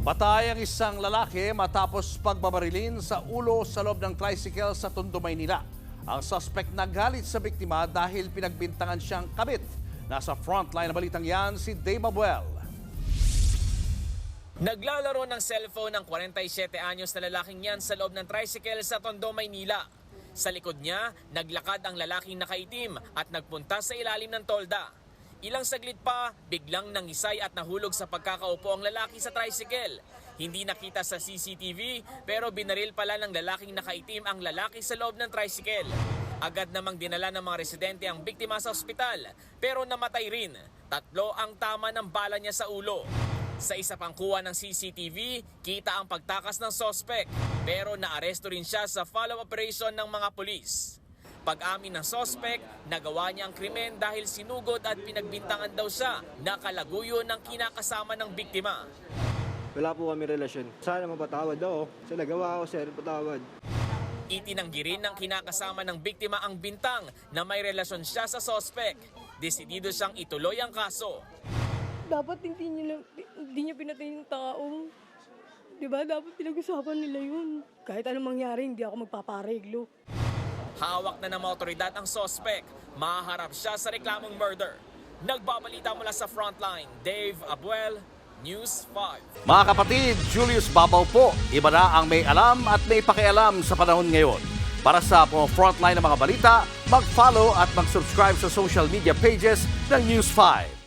Patay ang isang lalaki matapos pagbabarilin sa ulo sa loob ng tricycle sa Tondo, Maynila. Ang suspect nagalit sa biktima dahil pinagbintangan siyang kabit. Nasa frontline na balitang yan si Dave Abuel. Naglalaro ng cellphone ng 47 anyos na lalaking yan sa loob ng tricycle sa Tondo, Maynila. Sa likod niya, naglakad ang lalaking nakaitim at nagpunta sa ilalim ng tolda. Ilang saglit pa, biglang nangisay at nahulog sa pagkakaupo ang lalaki sa tricycle. Hindi nakita sa CCTV pero binaril pala ng lalaking nakaitim ang lalaki sa loob ng tricycle. Agad namang dinala ng mga residente ang biktima sa ospital pero namatay rin. Tatlo ang tama ng bala niya sa ulo. Sa isa pang kuha ng CCTV, kita ang pagtakas ng sospek pero naaresto rin siya sa follow operation ng mga pulis. Pag-amin ng sospek, nagawa niya ang krimen dahil sinugod at pinagbintangan daw siya na kalaguyo ng kinakasama ng biktima. Wala po kami relasyon. Sana mapatawad ako. Sa nagawa ko, sir, patawad. Itinanggi rin ng kinakasama ng biktima ang bintang na may relasyon siya sa sospek. Desidido siyang ituloy ang kaso. dapat hindi niyo lang, hindi niyo pinatay yung tao. 'Di ba? Dapat pinag-usapan nila yun. Kahit anong mangyari, hindi ako magpapareglo. Hawak na ng otoridad ang sospek. Maharap siya sa reklamong murder. Nagbabalita mula sa frontline, Dave Abuel, News 5. Mga kapatid, Julius Babaw po. Iba na ang may alam at may pakialam sa panahon ngayon. Para sa mga frontline ng mga balita, mag-follow at mag-subscribe sa social media pages ng News 5.